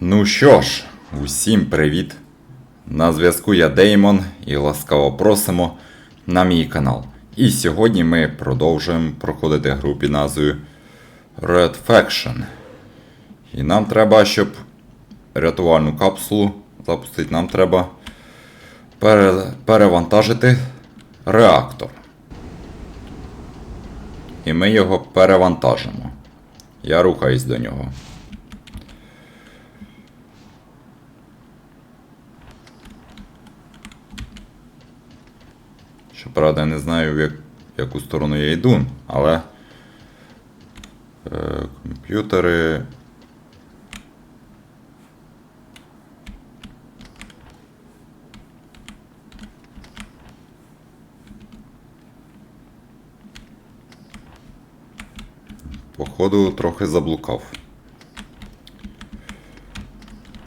Ну що ж, усім привіт! На зв'язку я Деймон і ласкаво просимо на мій канал. І сьогодні ми продовжуємо проходити гру під назвою Red Faction. І нам треба, щоб рятувальну капсулу запустити, нам треба пере- перевантажити реактор. І ми його перевантажимо. Я рухаюсь до нього. Щоправда, не знаю, в, як, яку сторону я йду, але е, комп'ютери. Походу, трохи заблукав.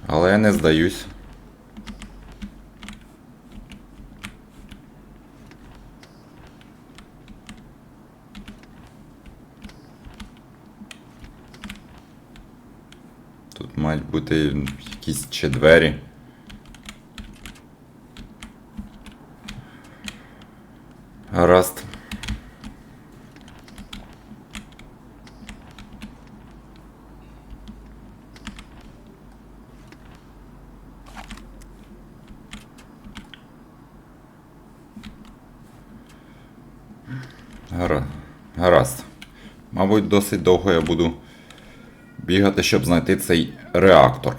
Але я не здаюсь. Тут мають бути якісь ще двері. Гаразд. Гара... Гаразд. Мабуть, досить довго я буду бігати, щоб знайти цей реактор.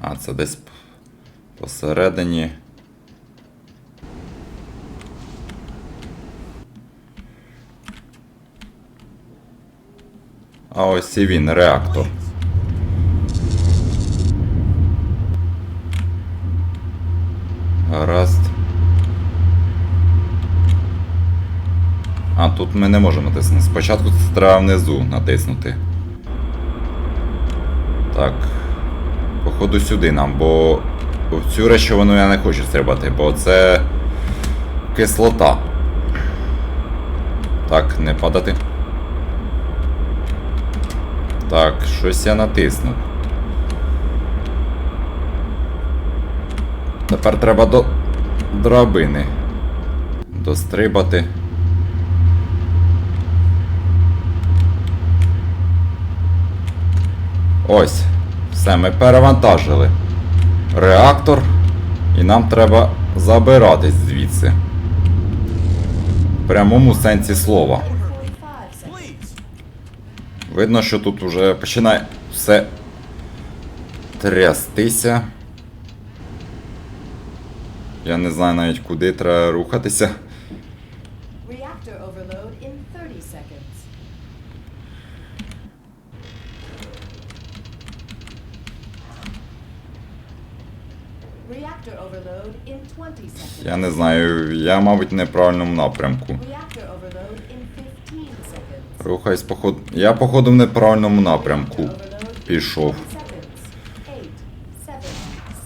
А, це десь посередині. А ось і він, реактор. Гаразд. А, тут ми не можемо натиснути. Спочатку це треба внизу натиснути. Так. Походу сюди нам, бо в цю речовину я не хочу стрибати, бо це кислота. Так, не падати. Так, щось я натиснув. Тепер треба до драбини. Дострибати. Ось. Все, ми перевантажили. Реактор. І нам треба забиратись звідси. В прямому сенсі слова. Видно, що тут вже починає все трястися. Я не знаю навіть куди треба рухатися. Я не знаю, я, мабуть, в неправильному напрямку. Рухайсь, overload in 15 seconds. Рухаюсь, походу. Я, походу, в неправильному напрямку. Пішов. 10 seconds. 8,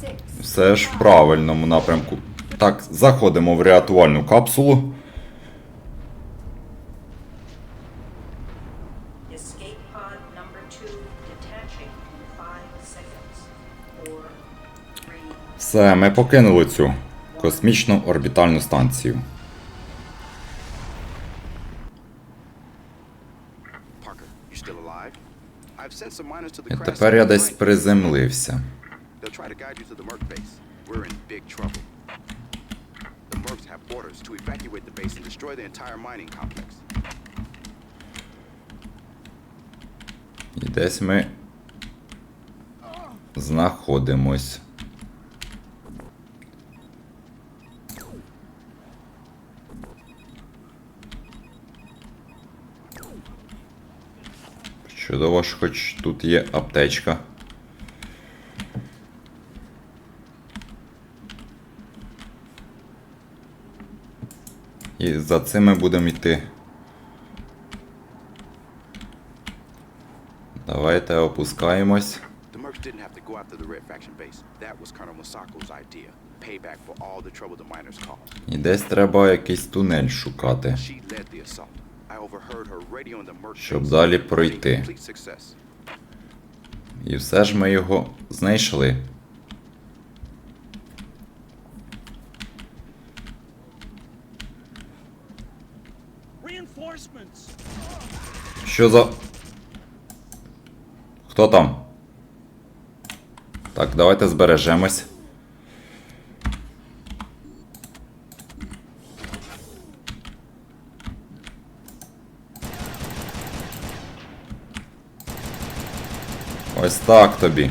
7, 6, Все ж в правильному напрямку. Так, заходимо в рятувальну капсулу. Все, ми покинули цю космічну орбітальну станцію. Parker, you still alive? I've sent some miners to the І crash тепер я site десь tonight. приземлився. They'll try to guide you to the Merc base. We're in big trouble. The Mercs have orders to evacuate the base and destroy the entire mining complex. І десь ми знаходимось. Чудово, що хоч тут є аптечка. І за цим ми будемо йти. Давайте опускаємось. The Mercs didn't have to go after the Red Faction base. That was Colonel Masako's idea. Payback for all the trouble the miners caused. І десь треба якийсь тунель шукати. She led the assault. Щоб далі пройти. І все ж ми його знайшли. Що за. Хто там? Так, давайте збережемось. Ось так тобі.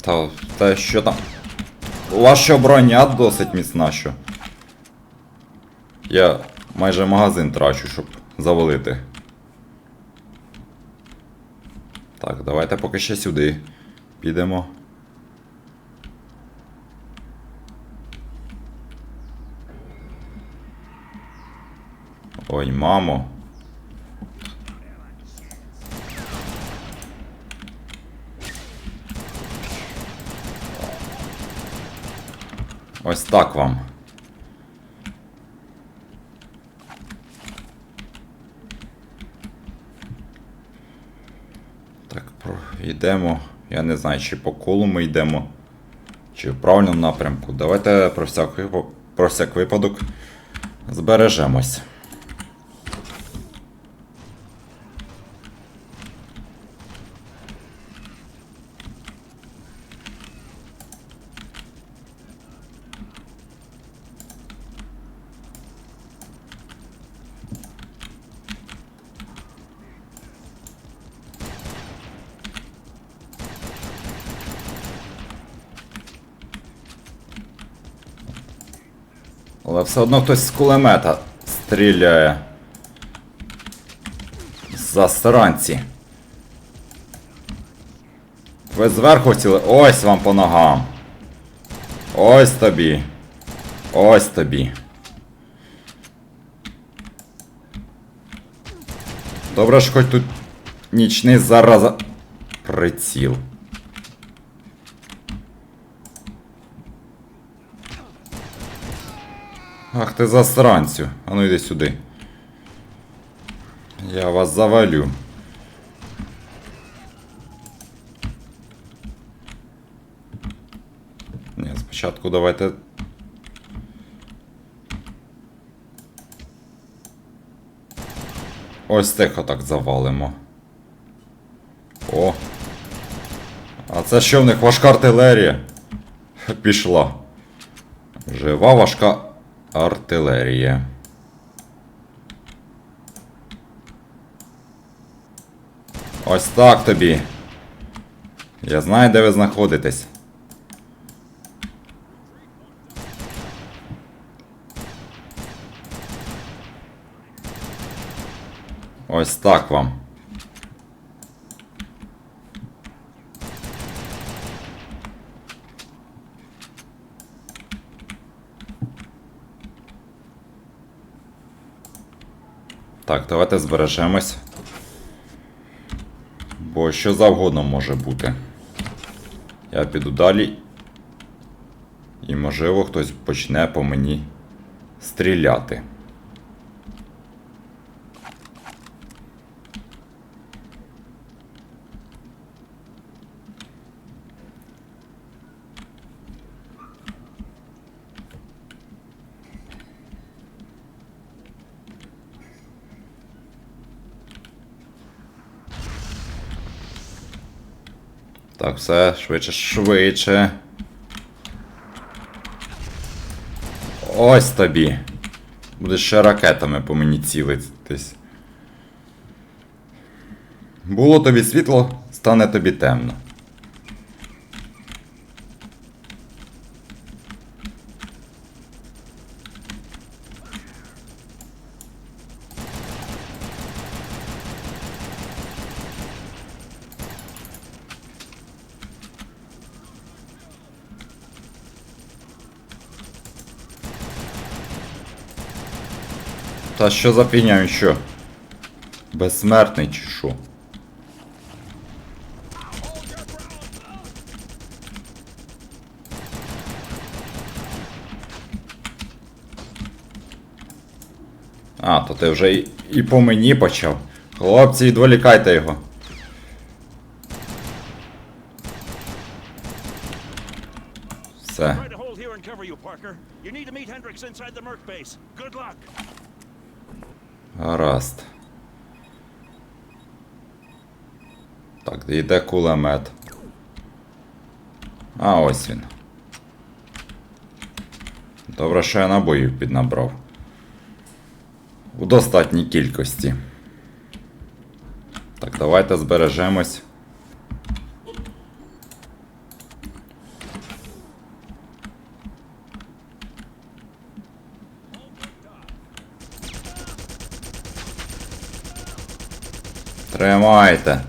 Та, та що там? У вас що броня досить міцна, що? Я майже магазин трачу, щоб завалити. Так, давайте поки ще сюди. Підемо. Ой, мамо. Ось так вам. Так, йдемо. Я не знаю, чи по колу ми йдемо, чи в правильному напрямку. Давайте про всяк, про всяк випадок збережемось. Але все одно хтось з кулемета стріляє. Засранці. Ви зверху ціли. Ось вам по ногам. Ось тобі. Ось тобі. Добре ж хоч тут нічний зараза. Приціл. Ах ти засранцю. А ну йди сюди. Я вас завалю. Ні, спочатку давайте. Ось тихо так завалимо. О. А це що в них важка артилерія? Пішла. Жива важка артилерія. Ось так тобі. Я знаю, де ви знаходитесь. Ось так вам. Так, давайте збережемось. Бо що завгодно може бути. Я піду далі. І можливо хтось почне по мені стріляти. Так, все, швидше, швидше. Ось тобі. Будеш ще ракетами по мені цілитись. Було тобі світло, стане тобі темно. Та що за фігня він що? Безсмертний чи що? А, то ти вже і, і по мені почав. Хлопці, відволікайте його. Все. Гаразд. Так, де йде кулемет. А, ось він. Добре, що я набоїв піднабрав. У достатній кількості. Так, давайте збережемось. Тримайте.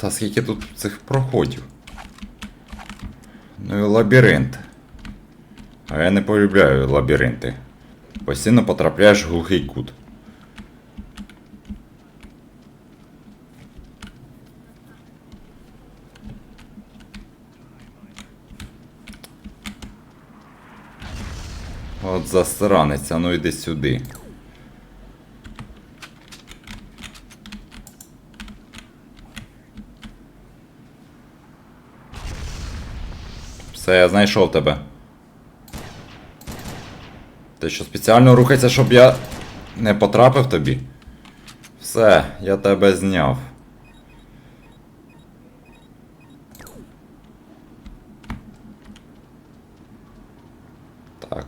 Та скільки тут цих проходів? Ну і лабіринт. А я не полюбляю лабіринти. Постійно потрапляєш в глухий кут. От засранець, а ну йди сюди. Все, я знайшов тебе. Ти що спеціально рухається, щоб я не потрапив тобі? Все, я тебе зняв. Так.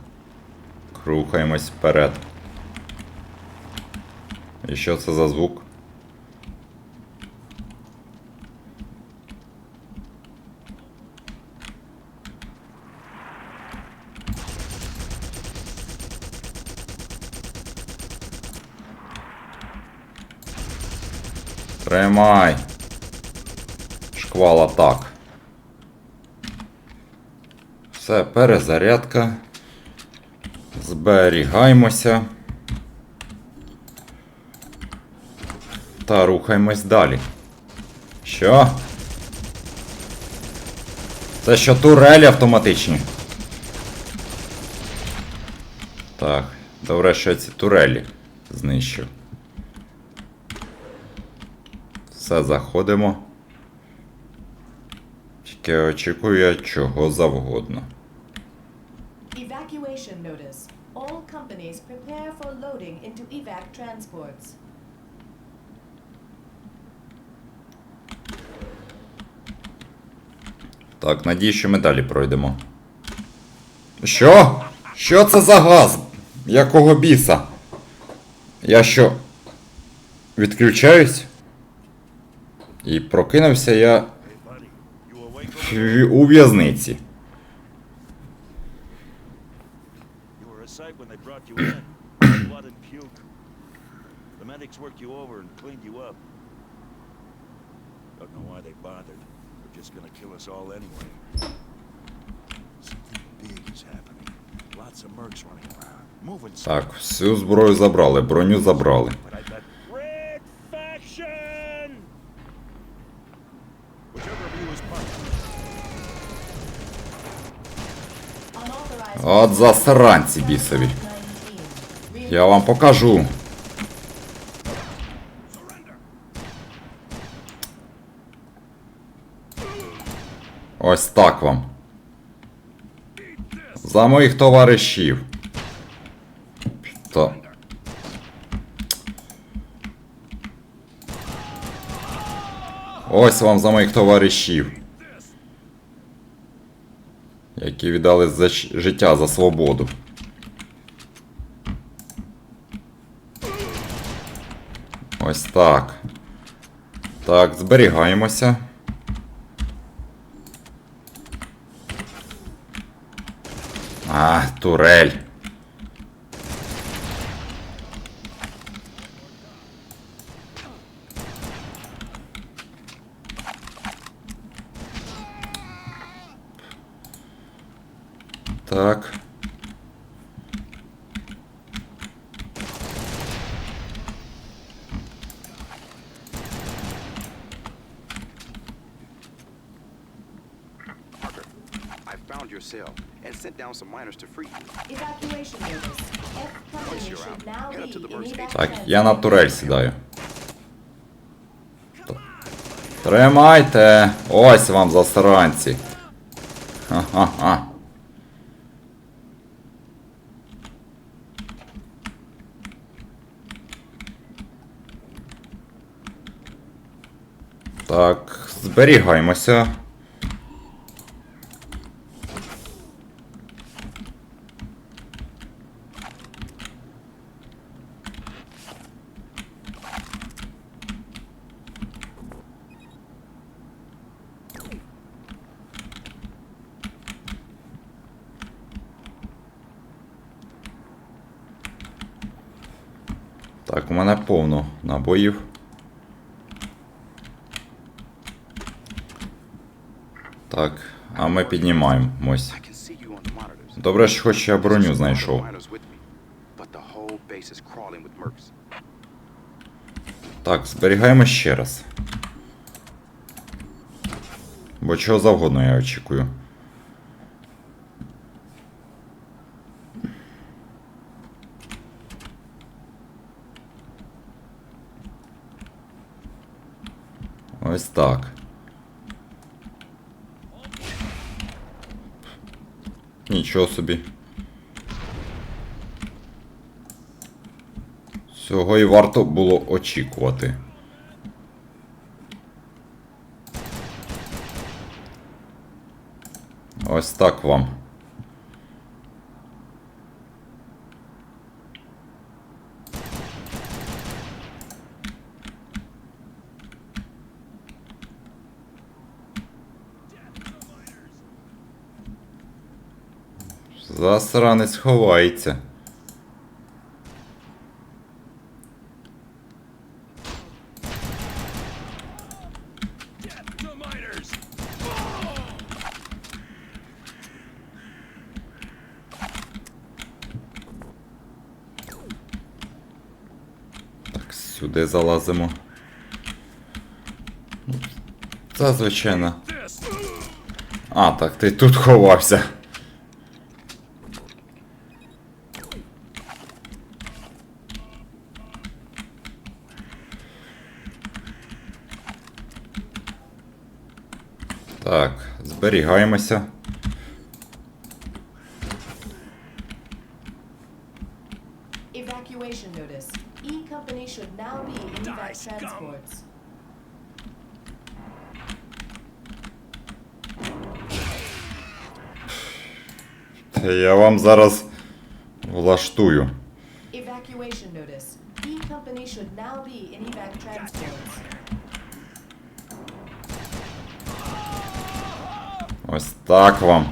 Рухаємось вперед. І що це за звук? Тримай. Шквал атак. Все, перезарядка. Зберігаємося. Та рухаємось далі. Що? Це що турелі автоматичні? Так, добре, що я ці турелі знищив. Все, заходимо. Тільки очікую я чого завгодно. Evacuation notice. All companies prepare for loading into evac transports. Так, надію, що ми далі пройдемо. Що? Що це за газ? Якого біса? Я що? Відключаюсь? І прокинувся я у в'язниці. Brought you in. Blood and puke. The medics worked you over and cleaned you up. Don't know why they bothered. They're just gonna kill us all anyway. Something big is happening. Lots of mercs running around. Moving Так, всю зброю забрали, броню забрали. But I bet Red faction. Whichever of you is part. От засранці бісові. 19. Я вам покажу. Ось так вам. За моїх товаришів. То. Ось вам за моїх товаришів. Які віддали за життя за свободу. Ось так. Так, зберігаємося. А, турель. To free you. Evacuation notice. You're out, head up to the Так, я на турель сідаю. Тримайте! Ось вам засранці. Ха-ха-ха. Так, зберігаймося. Так, у мене повно набоїв. Так, а ми піднімаємось. Добре, що хоч я броню знайшов. Так, зберігаємо ще раз. Бо чого завгодно я очікую. Ось так. Нічого собі. Цього і варто було очікувати. Ось так вам. Засранець ховається. Так, сюди залазимо. Це звичайно. А, так ти тут ховався. Зберігаємося. Evacuation notice. E company should now be in Die, evac scum. transports. Та я вам зараз влаштую. Evacuation notice. E company should now be in evac transports. Ось так вам.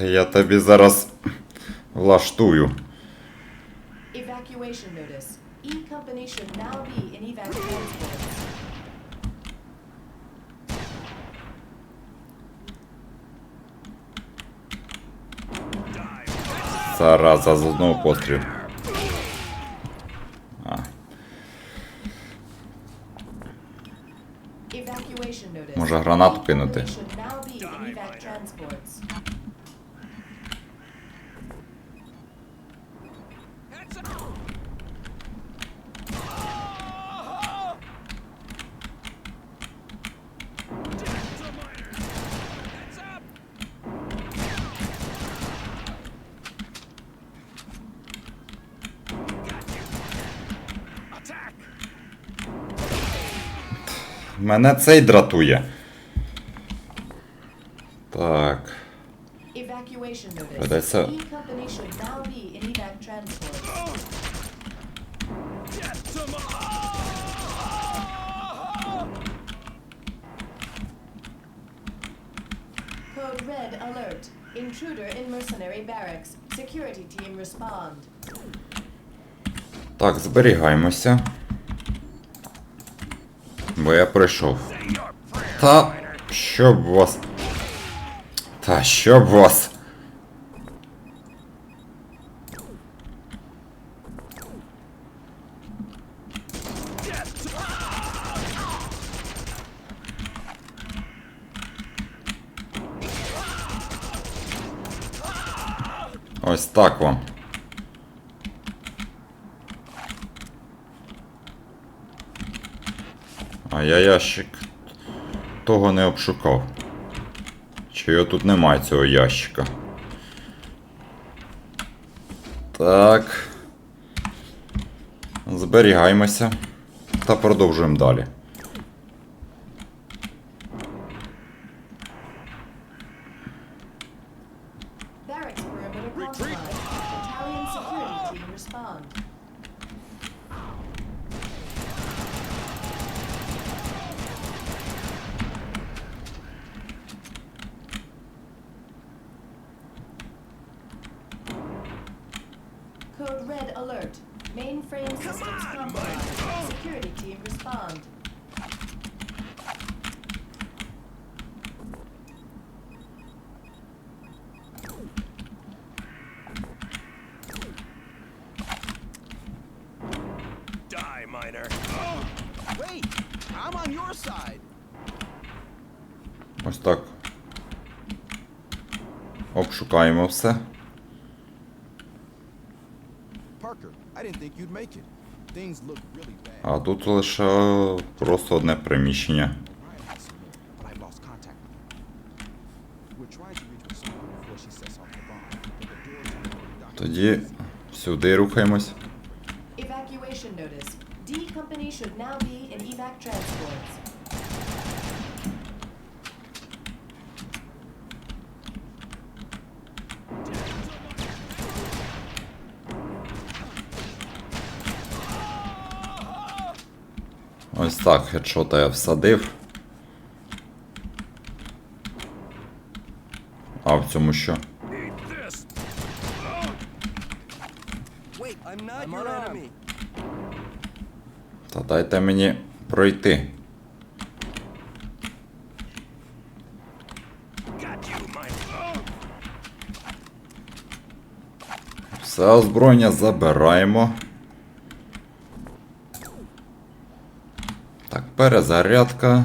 Я тобі зараз влаштую. Evacuation notice. E company should now be in evac transports. Зараза з одного пострілу. А, Може, гранату кинути? company should now be in evac transports. Heads up! Death to miners! Heads up! Got you! Attack! Мене цей дратує. Так. Придеться- E Code red alert. Intruder in mercenary barracks. Security team respond. Так, зберігаємося. Бо я пройшов. Та щоб вас. Та щоб вас. Ось так вам. А я ящик того не обшукав. Чи його тут немає цього ящика? Так. Зберігаємося та продовжуємо далі. Barracks perimeter compromised. Battalion security team respond. Code red alert. Mainframe systems compromised. Security team respond. Die, miner. Wait, I'm on your side. Ось так. Обшукаємо все. Parker, I didn't think you'd make it. Things look really все. А тут лише просто одне приміщення. Тоді сюди some more, but I lost contact with her. We're trying to reach Masona before she sets off the bomb. But the door to the doctor Тоді сюди рухаємось. Evacuation notice. D Company should now be in evac transports. Ось так, хедшота я всадив. А в цьому що? Та дайте мені пройти. Все озброєння забираємо. Так, перезарядка.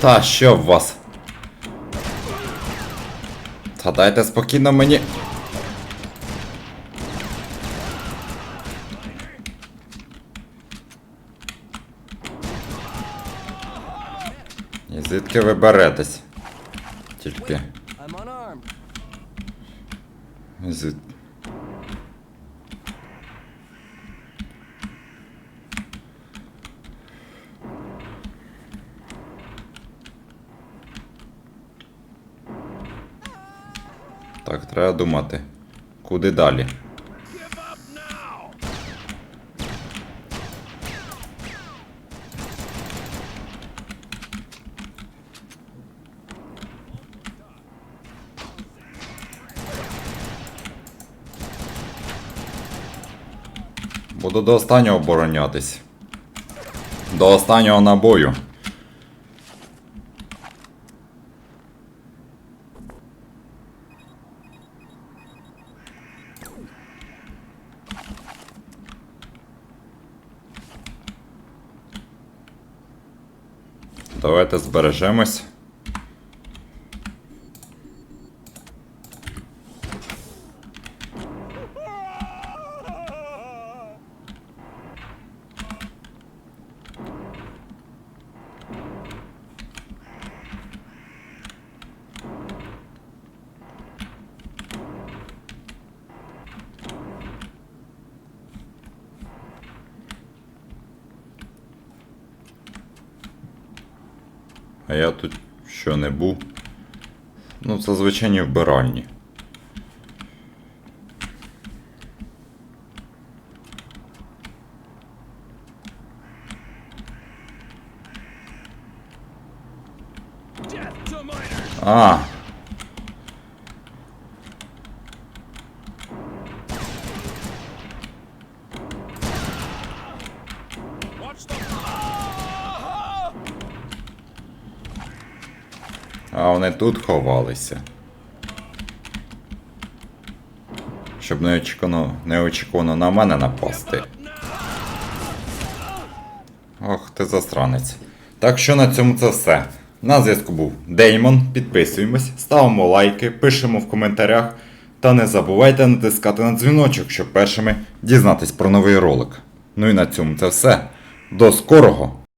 Та що в вас? Та дайте спокійно мені. І звідки ви беретесь? Тільки. Звід... Так, треба думати. Куди далі? Буду до останнього оборонятись. До останнього набою. Давайте збережемось. А я тут що не був. Ну, це звичайні вбиральні. А, Watch the. а вони тут ховалися. Щоб неочікувано, неочікувано на мене напасти. Ох, ти засранець. Так що на цьому це все. На зв'язку був Деймон. Підписуємось, ставимо лайки, пишемо в коментарях. Та не забувайте натискати на дзвіночок, щоб першими дізнатись про новий ролик. Ну і на цьому це все. До скорого!